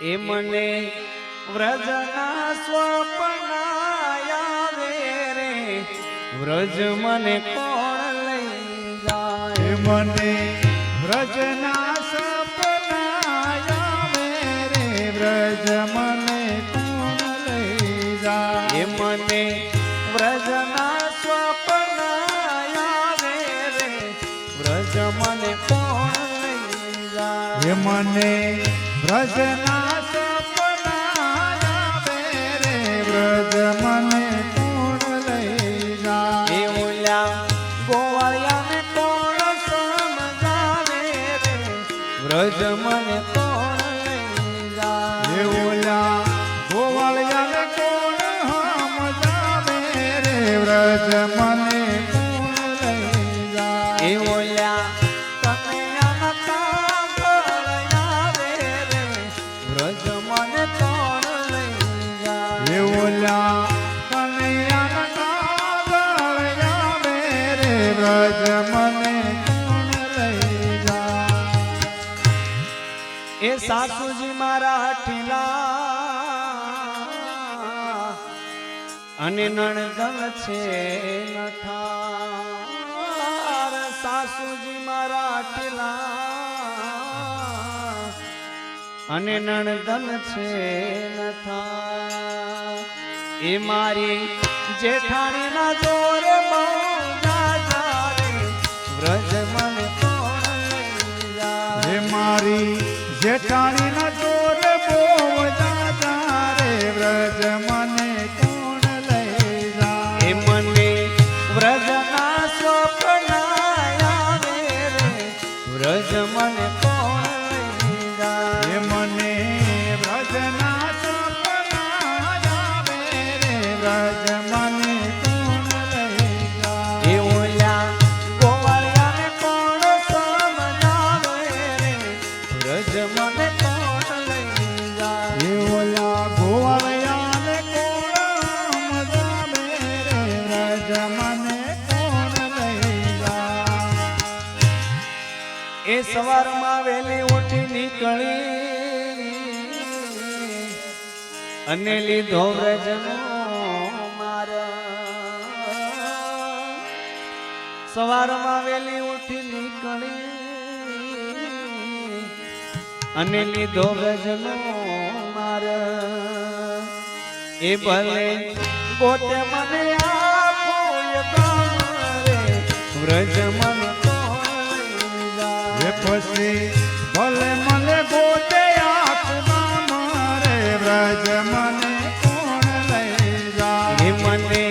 એ મને વ્રજના સ્વપ્ન આવે રે. વ્રજ મને કોણ લઈ જાય? મને વ્રજના સ્વપ્ન આવે રે. વ્રજ મને કોણ લઈ જાય? મને વ્રજના રે. વ્રજ મને કોણ લઈ જાય? મને વ્રજના મને કોણ લઈ જાય? ગોવાળિયાને કોણ સમજાવે રે વ્રજ? મને કોણ લઈ જાય? એ ઓલા કનૈયાના કાગળ આવે રે વ્રજ મને કોણ લઈ જાય એ ઓલા કનૈયાના કાગળ આવે રે વ્રજ? મને સાસુજી મારા ઠીલા અને નણદન છે નઠાર. સાસુજી મારા ઠીલા અને નણદન છે નથા એ મારી જેઠાણીના જોરે બહુ જાજા રે વ્રજ મને કોણ મારી જેઠાણી સવારમાં વેલી ઉઠી નીકળી અને લીધો વ્રજનો સવારમાં વહેલી ઉઠી નીકળી અને લીધો વ્રજનો માર. એ ભલે ગોટે મને આપો વ્રજ મને પછી ભલે મને ગોતે આંખમાં મારે વ્રજ મને કોણ લઈ જાય? મને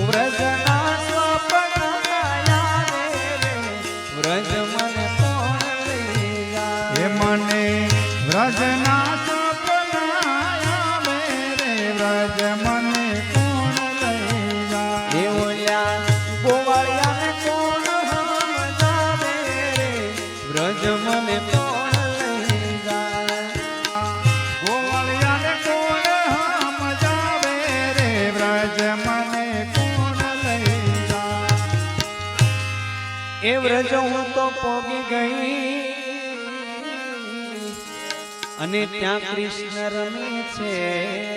વ્રજના રે વ્રજ મને કોણ લઈ જાય? મને વ્રજના એ વ્રજ હું તો પોગી ગઈ. અને ત્યાં કૃષ્ણ રમે છે.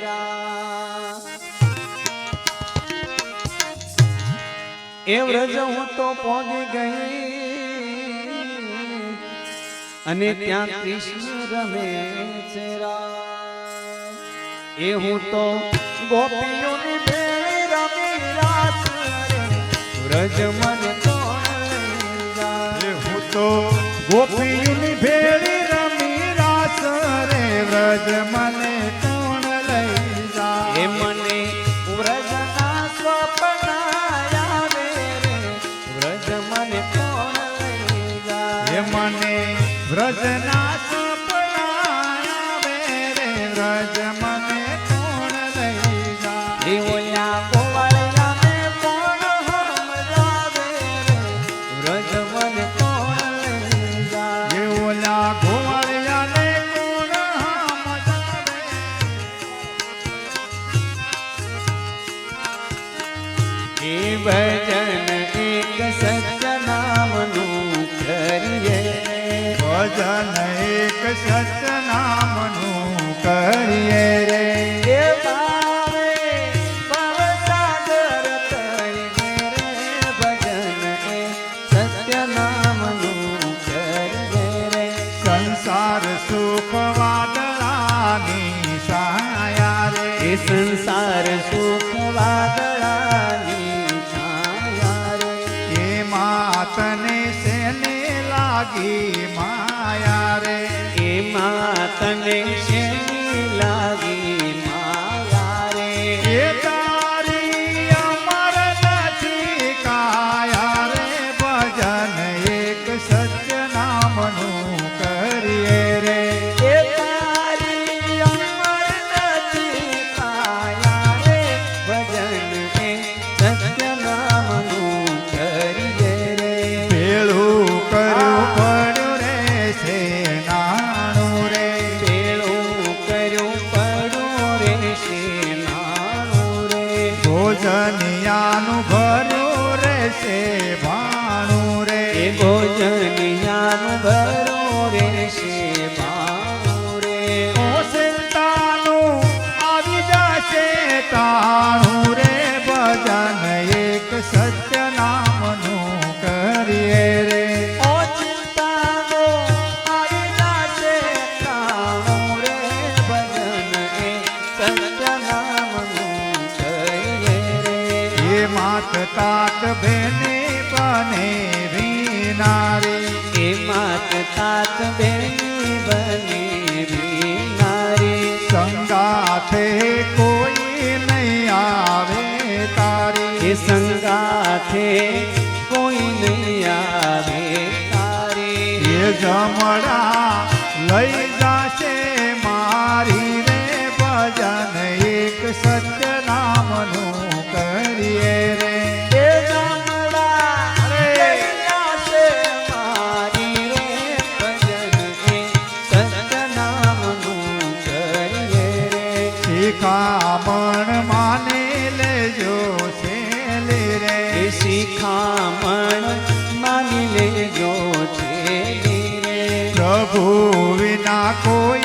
એ વ્રજ હું તો પોગી ગઈ. અને ત્યાં કૃષ્ણ રમે છે એ હું તો ગોપીઓની ભેળી રમી રાત વ્રજ મને કોણ એ હું તો ગોપીઓની ભેળી રમી રાત રે વ્રજ મને સતનામનું કરીએ રે. સંસાર સુખ વાદળાની સાયા રે સંસાર listening. ભોજનિયાનું ભર્યું રહેશે ભાણું રે ભોજનિયાનું ભર્યું રહેશે ભાણું રે. ઓ સંતાનું આવી જશે તાણું રે. માત તાત બેને બને વિનારી. એ માત તાત બેને બને વિનારી. સંગાથે કોઈ નહીં આવે તારી. એ સંગાથે કોઈ નહીં આવે તારી. એ જમણા ਹੋਵੇ ਨਾ ਕੋਈ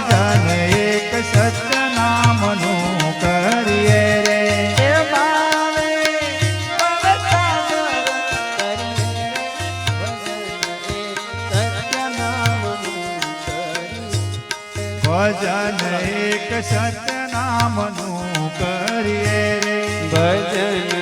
ભજન એક સત્ય નામનું કરીએ રે. ભજન એક સત્ય નામનું કરીએ રે. ભજન